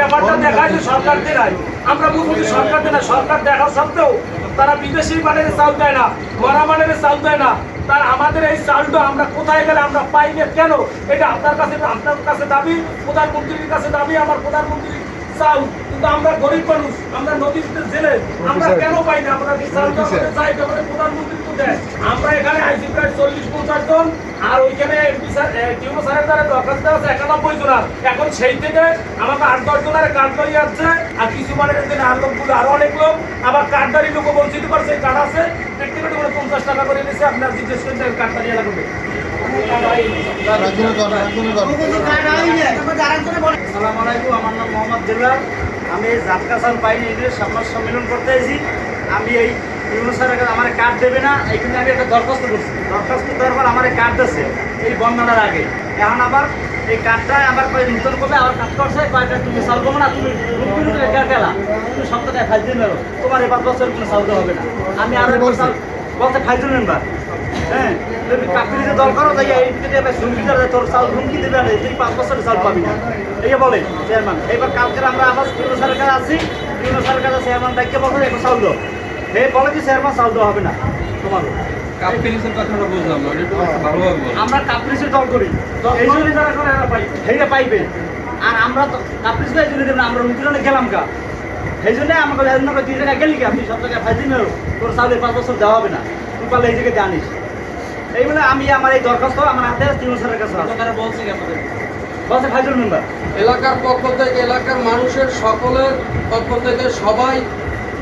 ব্যাপারটা দেখায় যে সরকার দেয় আমরা বুঝব সরকার দেয় সরকার দেখা সত্ত্বেও তারা বিদেশি মানের চাল দেয় না, মরা মানের চাল দেয় না। তার আমাদের এই চালটা আমরা কোথায় গেলে আমরা পাই না কেন? এটা আপনার কাছে আপনার কাছে দাবি, প্রধানমন্ত্রীর কাছে দাবি, আমার প্রধানমন্ত্রী চাল। কিন্তু আমরা গরিব মানুষ আমরা নদীতে জেলে আমরা কেন পাই না? আমরা চাই তো প্রধানমন্ত্রী তো দেয়। আমরা এখানে আইসি প্রায় চল্লিশ পঞ্চাশ জন আর ওইখানে এমপি স্যার টিউনো স্যারের দ্বারা দরখাস্ত আছে একানব্বই জনের এখন সেই থেকে আমাকে আট দশ জনের কার্ড তৈরি আছে আর কিছু মানে আর লোকগুলো আরও অনেক লোক। আবার কার্ডদারি লোক বঞ্চিত করছে কার্ড আছে ব্যক্তিগত করে পঞ্চাশ টাকা করে নিয়েছে আপনার জিজ্ঞেস করতে কার্ডদারি লাগবে। আসসালামু আলাইকুম আমার নাম মোহাম্মদ দিল্লার আমি এই জাতকাসাল পাইনি এদের সামনার সম্মেলন করতে এসেছি আমি এই ইউনো আমার কার্ড দেবে না এইখানে আমি একটা দরখাস্ত করছি। দরখাস্ত দেওয়ার পর আমার এই কার্ড দিচ্ছে এই বন্যার আগে। এখন আবার এই কার্ডটা আবার কয় নতুন করবে আবার কাজ করছে কয়টা তুমি চাল করব না তুমি গেলা তুমি সব টাকায় ফাইল দিন তোমার এবার বছর কোনো দেওয়া হবে না। আমি আরও চাল বলতে ফাইল মেম্বার হ্যাঁ তুমি কাকুরিতে দল করো তাই এবার হুমকি দেবে তোর চাল হুমকি দেবে না তুই পাঁচ বছরের চাল পাবি না। এই বলে চেয়ারম্যান এবার কালকে আমরা আবার ইউনো স্যারের কাছে আসি স্যারের কাছে চেয়ারম্যান ডাকিয়ে বলছে এবার চাল দাও এই বলে যে চেয়ারম্যান চাল দেওয়া হবে না তোমার। আমরা দল করি। এই জন্য যারা করে সেইটা পাইবে। আর আমরা তো এই জন্য আমরা গেলাম কা সেই জন্য আমাকে দুই জায়গায় গেলি কি আপনি সব জায়গায় তোর চাউলের পাঁচ বছর দেওয়া হবে না। তুই পারলে এই জায়গায় জানিস। এই বলে আমি আমার এই দরখাস্ত আমার হাতে স্যারের কাছে। কথাটা বলছি আপনাদের বলছে ফাইজুল মেম্বার। এলাকার পক্ষ থেকে এলাকার মানুষের সকলের পক্ষ থেকে সবাই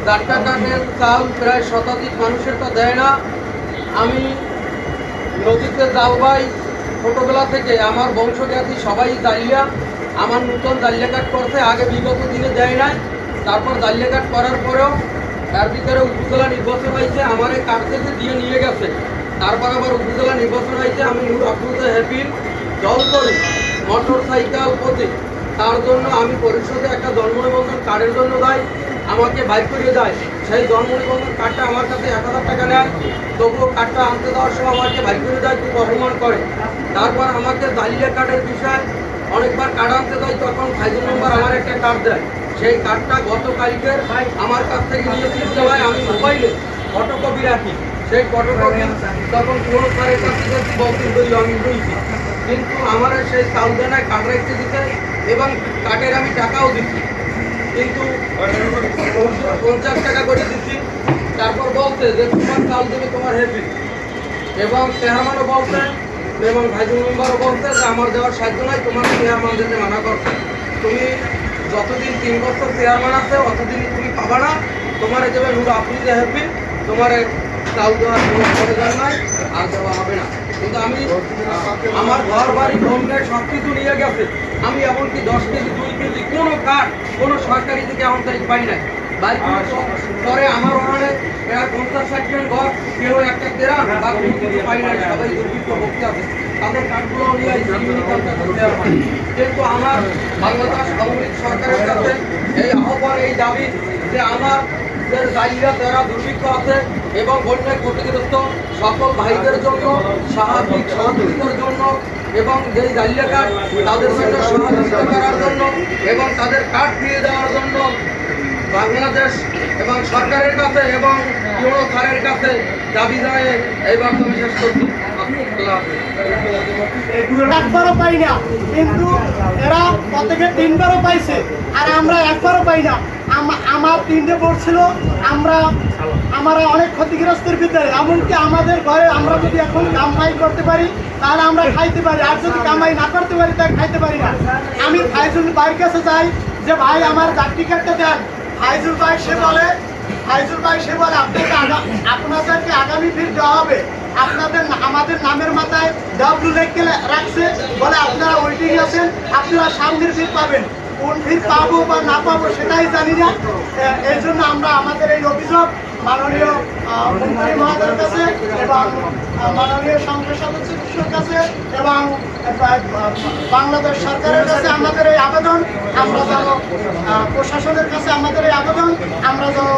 চারটা কাঠের চাল প্রায় শতাধিক মানুষের তো দেয় না। আমি নদীতে জাল ভাই ছোটোবেলা থেকে আমার বংশজ্ঞাতি সবাই দালিয়া আমার নতুন দালিয়া কাঠ করতে আগে বিগত দিনে দেয় নাই। তারপর দালিয়া কাঠ করার পরেও তার ভিতরে উপজেলা নির্বাচন হয়েছে আমার এই কাঠ থেকে দিয়ে নিয়ে গেছে। তারপর আবার উপজেলা নির্বাচন হয়েছে, আমি নূর আফরুজা হ্যাপির দল করি মোটর সাইকেল প্রতীক তার জন্য আমি পরিষদে একটা জন্ম নিবন্ধন কার্ডের জন্য দেয়, আমাকে বাইক করিয়ে দেয়। সেই জন্ম নিবন্ধন কার্ডটা আমার কাছে এক হাজার টাকা নেয়, তবুও কার্ডটা আনতে দেওয়ার সময় আমাকে বাইক করে দেয়, খুব অপমান করে। তারপর আমাকে দালিয়া কার্ডের বিষয় অনেকবার কার্ড আনতে দেয়, তখন ফাইজুল নম্বর আমার একটা কার্ড দেয়। সেই কার্ডটা গত কালকের আমার কাছ থেকে নিয়ে হয়, আমি মোবাইলে ফটোকপি রাখি। সেই ফটোকপি তখন কোনো স্যারের কাছ থেকে বলতে বলি আমি বলছি কিন্তু আমার সেই সাউদানায় কার্ড রাখতে দিতে এবং কার্ডের আমি টাকাও দিচ্ছি। কিন্তু পঞ্চাশ টাকা করে দিচ্ছি। তারপর বলতে যে, তোমার চাল দেবে তোমার হেভি এবং চেয়ারম্যানও বলতে এবং ভাইজুল মেম্বারও বলতে যে, আমার দেওয়ার সাধ্য নাই, তোমার চেয়ারম্যান দিতে মানা করছে। তুমি যতদিন তিন বছর চেয়ারম্যান আছে অতদিন তুমি পাবা না। তোমার দেবে নুর আপনি যে হেভি তোমার চাল দেওয়ার প্রয়োজন নাই আর দেওয়া হবে না। কিন্তু আমি আমার ঘর বাড়ি ভ্রমণে সব কিছু নিয়ে গেছে। আমি এমনকি দশ কেজি দুই কেজি কোনো কাঠ কোনো সরকারি থেকে এখন তারিখ পাই নাই। বাইক পরে আমার ওখানে প্রায় পঞ্চাশ ষাট জন ঘর কেউ একটা তেরান বা কোনো কিছু পাই নাই সবাই দুর্ভিক্ষ ভক্তি আছে। তাদের কাঠগুলো নিয়ে কিন্তু আমার বাংলাদেশ আওয়ামী সরকারের কাছে এই আহ্বান এই দাবি যে আমার যারা দুর্ভিক্ষ আছে এবং বন্যায় ক্ষতিগ্রস্ত সকল ভাইদের জন্য স্বাভাবিক সহযোগিতার জন্য এবং যেই জালিয়া কার্ড তাদের জন্য সহযোগিতা করার জন্য এবং তাদের কার্ড দিয়ে দেওয়ার জন্য বাংলাদেশ এবং সরকারের কাছে এবং ইউরো স্যারের কাছে দাবি জানিয়ে এই বক্তব্য শেষ করছি। একবারও পাই না। কিন্তু এরা প্রত্যেকে তিনবারও পাইছে, আর আমরা একবারও পাই না। আমার তিনটে পড়ছিল আমরা আমরা অনেক ক্ষতিগ্রস্তের ভিতরে। এমনকি আমাদের ঘরে আমরা যদি এখন কামাই করতে পারি, তাহলে আমরা খাইতে পারি। আর যদি কামাই না করতে পারি তাই খাইতে পারি না। আমি ফাইজুল ভাইয়ের কাছে যাই, যে ভাই, আমার চাকরি কার্ডটা দেন। ফাইজুল ভাই, সে বলে, ফাইজুল ভাই, সে বলে, আপনাকে আপনাদেরকে আগামী ফির দেওয়া হবে। আপনাদের আমাদের নামের মাথায় ডাব্লু লেখকে রাখছে। বলে, আপনারা ওয়েটিং আছেন আপনারা সামনের ফির পাবেন। কোন ফির পাবো বা না পাবো সেটাই জানি না। এই জন্য আমরা আমাদের এই অভিযোগ মাননীয় মন্ত্রী মহোদয়ের কাছে এবং মাননীয় সংসদ সদস্যের কাছে এবং বাংলাদেশ সরকারের কাছে আমাদের এই আবেদন, আমরা যেন প্রশাসনের কাছে আমাদের এই আবেদন, আমরা যেন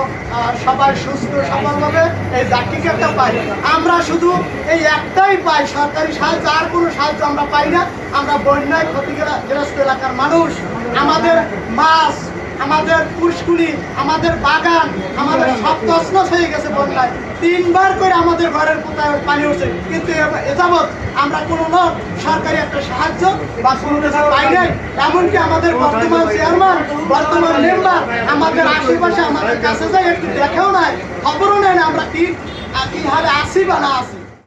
সবাই সুস্থ সফলভাবে এই জাতিকেটা পাই। আমরা শুধু এই একটাই পাই সরকারি সাহায্য, আর কোনো সাহায্য আমরা পাই না। আমরা বন্যায় ক্ষতিগ্রস্ত এলাকার মানুষ। আমাদের মাছ, আমাদের পুষ্কুলি আমাদের বাগান, আমাদের সব তছনছ হয়ে গেছে বন্যায় তিনবার করে আমাদের ঘরের কোথায় পানি উঠছে। কিন্তু এ- এ যাবৎ আমরা কোনো না সরকারি একটা সাহায্য বা কোনো কিছু পাই নাই। এমনকি আমাদের বর্তমান চেয়ারম্যান বর্তমান মেম্বার আমাদের আশেপাশে, আমাদের কাছে যাই একটু দেখেও নাই, খবরও নেই না আমরা কি কি হারে আসি বা না আসি